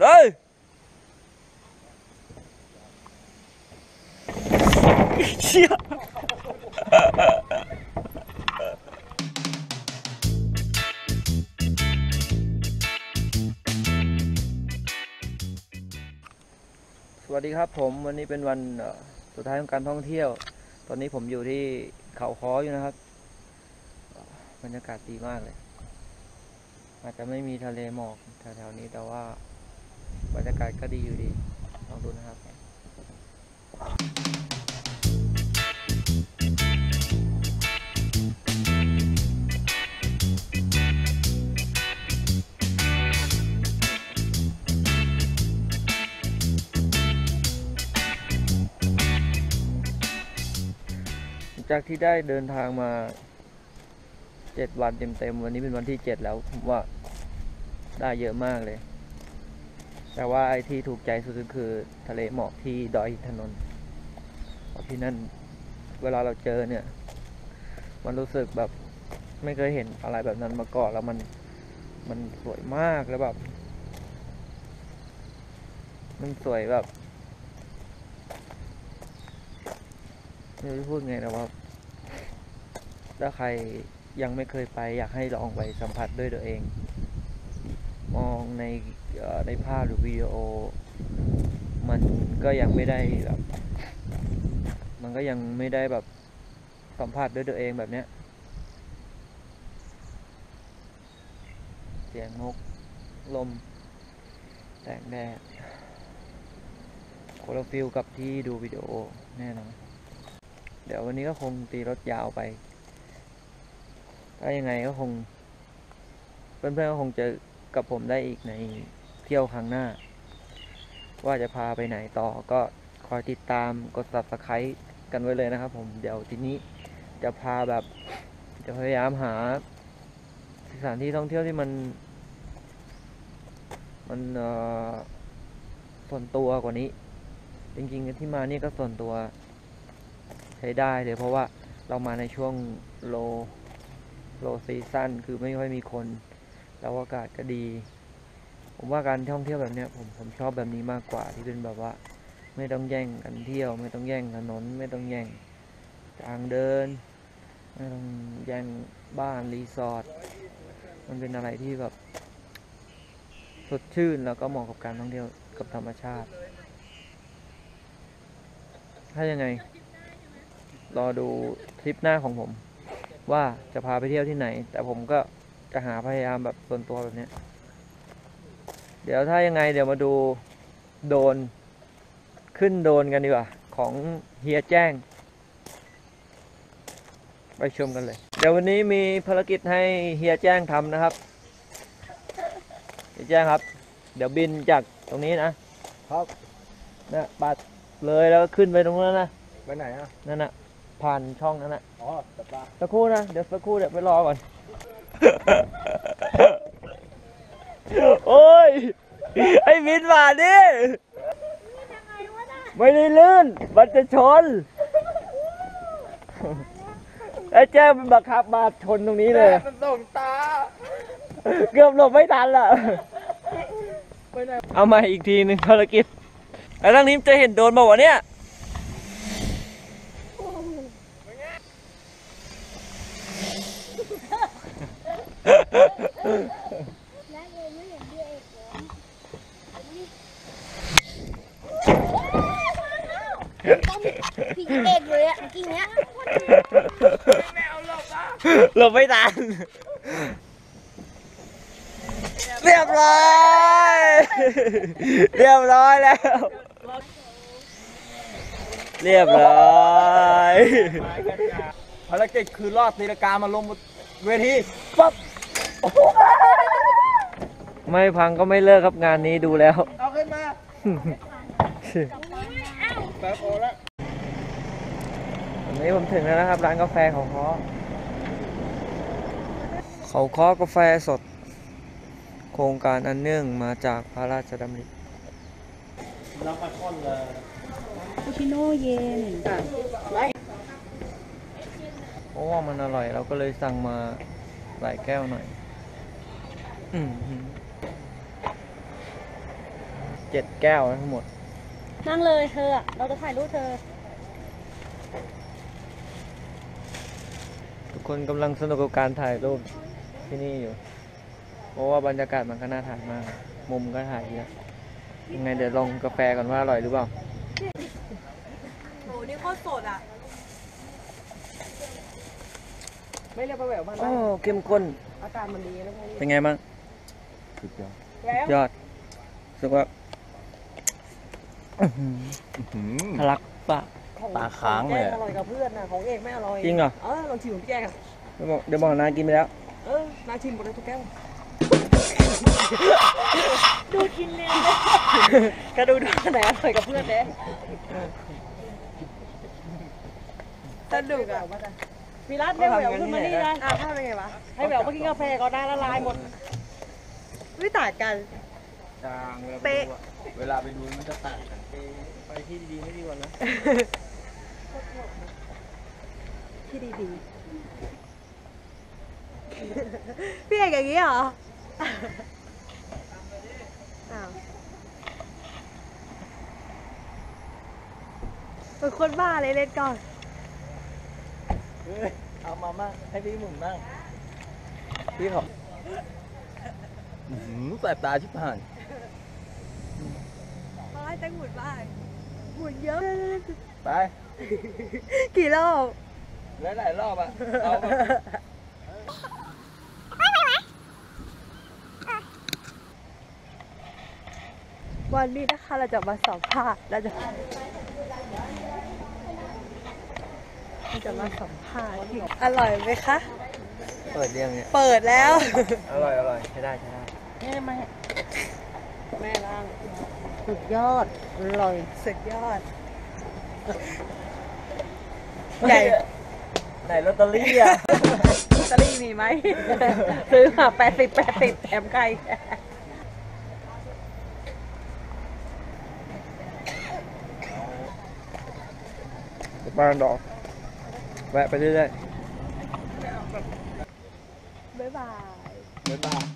เลยเชี่ยสวัสดีครับผมวันนี้เป็นวันสุดท้ายของการท่องเที่ยว ตอนนี้ผมอยู่ที่เขาค้ออยู่นะครับบรรยากาศดีมากเลย อาจจะไม่มีทะเลหมอกแถวๆนี้แต่ว่า บรรยากาศก็ดีอยู่ดีลองดูนะครับจากที่ได้เดินทางมาเจ็ดวันเต็มๆวันนี้เป็นวันที่เจ็ดแล้วผมว่าได้เยอะมากเลย แต่ว่าไอที่ถูกใจสุดก็คือทะเลหมอกที่ดอยอินทนนท์ที่นั่นเวลาเราเจอเนี่ย มันรู้สึกแบบไม่เคยเห็นอะไรแบบนั้นมาก่อนแล้วมันมันสวยมากแล้วแบบ มันสวยแบบไม่รู้จะพูดไงแต่ว่าถ้าใครยังไม่เคยไป อยากให้ลองไปสัมผัสด้วยตัวเอง มองใน ในภาพหรือวิดีโอ มันก็ยังไม่ได้แบบมันก็ยังไม่ได้แบบสัมผัสด้วยตัวเองแบบเนี้ย เสียงนก ลม แสงแดดคนละฟิลกับที่ดูวิดีโอแน่นอนเดี๋ยววันนี้ก็คงตีรถยาวไป ถ้ายังไงก็คง เพื่อนๆก็คงจอกับผมได้อีกใน เที่ยวครั้งหน้า ว่าจะพาไปไหนต่อก็คอยติดตามกด subscribe กันไว้เลยนะครับ ผมเดี๋ยวทีนี้จะพาแบบ จะพยายามหา สถานที่ท่องเที่ยวที่มัน มันส่วนตัวกว่านี้ จริงๆที่มานี่ก็ส่วนตัวใช้ได้เลยเพราะว่าเรามาในช่วงโลโลซีซั่นคือไม่ค่อยมีคน แล้วอากาศก็ดี ผมว่าการท่องเที่ยวแบบเนี้ยผมผมชอบแบบนี้มากกว่าที่เป็นแบบว่า ไม่ต้องแย่งกันเที่ยว ไม่ต้องแย่งถนน ไม่ต้องแย่งทางเดิน ไม่ต้องแย่งบ้านรีสอร์ทมันเป็นอะไรที่แบบสดชื่นแล้วก็เหมาะกับการท่องเที่ยวกับธรรมชาติ ถ้ายังไง รอดูทริปหน้าของผม ว่าจะพาไปเที่ยวที่ไหน แต่ผมก็จะหาพยายามแบบส่วนตัวแบบเนี้ย เดี๋ยวถ้ายังไงเดี๋ยวมาดูโดรนขึ้นโดรนกันดีกว่า ของเฮียแจ้ง ไปชมกันเลย เดี๋ยววันนี้มีภารกิจให้เฮียแจ้งทำนะครับเฮียแจ้งครับ เดี๋ยวบินจากตรงนี้นะครับนะปัดเลยแล้วก็ขึ้นไปตรงนั้นนะไปไหนอะนั่นน่ะผ่านช่องนั้นน่ะอ๋อตปลาสักครู่นะเดี๋ยวสักครู่เดี๋ยวไปรอก่อน โอ้ย ไอ้บินมาดิไม่ได้ลื่น มันจะชน ไอ้แจ้งมันบังคับมาชนตรงนี้เลย มันส่งตา เกือบหลบไม่ทันละเอามาอีกทีหนึ่งภารกิจ ไอ้ทางนี้จะเห็นโดนมาวะเนี่ย แล้วเลยไม่เห็นด้วยเอกเหรอ พี่เอกเลยอะเมื่อกี้เนี้ยหลบไม่ทันเรียบร้อย เรียบร้อยแล้ว เรียบร้อยภารกิจคือรอดตีลงกามาลงบนเวทีปั๊บ ไม่พังก็ไม่เลิกครับงานนี้ดูแล้ว เอาขึ้นมาแป๊บโอแล้ววันนี้ผมถึงแล้วนะครับ ร้านกาแฟเขาเคาะเขาคาะกาแฟสด โครงการอันเนื่องมาจากพระราชดำริน้ำปลาช่อนเลยคาปูชิโน่เย็นเพราะว่ามันอร่อยเราก็เลยสั่งมาหลายแก้วหน่อย อืม เจ็ดแก้วนะทั้งหมด นั่งเลยเธออะเราจะถ่ายรูปเธอ ทุกคนกำลังสนุกกับการถ่ายรูปที่นี่อยู่ เพราะว่าบรรยากาศมันก็น่าถ่ายมาก มุมก็ถ่ายเยอะยังไงเดี๋ยวลองกาแฟก่อนว่าอร่อยหรือเปล่า โห นี่โคตรสดอะ ไม่เรียกว่าแหววมันโอ้เข้มข้น อากาศมันดีนะพวกนี้เป็นไงบ้างแหววยอดรู้สึกว่าอื้อหือ ทะลักปากของตาค้างเลยของแกอร่อยกับเพื่อนนะของเอกไม่อร่อยจริงเหรอ เออลองชิมของพี่แกกันเดี๋ยวบอกเดี๋ยวบอกนากินไปแล้ว เออน่าชิมหมดเลยทุกแก้วดูกินเนี่ยกระดูดูอันไหนอร่อยกับเพื่อนเด้สนุกอะมีร้านให้แหววขึ้นมานี่ได้อะถ้าเป็นไงวะให้แหววมากินกาแฟก็ได้ละลายหมดไม่ต่างกัน จางเวลาเป๊ะเวลาไปดูมันจะต่างกันไปที่ดีๆไม่ดีกว่านะที่ดีดีพี่เอกอย่างนี้เหรอ อ้าวเป็นคนบ้าเลยเล่นก่อน เอามามั่งให้พี่หมุนมั่งพี่ขอแสบตาชิบหาย มาให้แตั้งหมุนบ้างหมุนเยอะ ไป กี่รอบหลายๆรอบอะเอาแบบวันนี้นะคะเราจะมาสัมภาษณ์เราจะเราจะมาสัมภาษณ์ที่อร่อยไหมคะ เปิดเรียงเนี่ย เปิดแล้ว อร่อยอร่อยใช้ได้ใช้ได้ แม่ร่างสุดยอดอร่อย สุดยอด ใหญ่ ไหนลอตเตอรี่อะลอตเตอรี่มีไหม ซื้อมาแปดสิบแปดสิบแถมไก่บ้านดอก แวะไปเรื่อยๆบ๊ายบาย บ๊ายบาย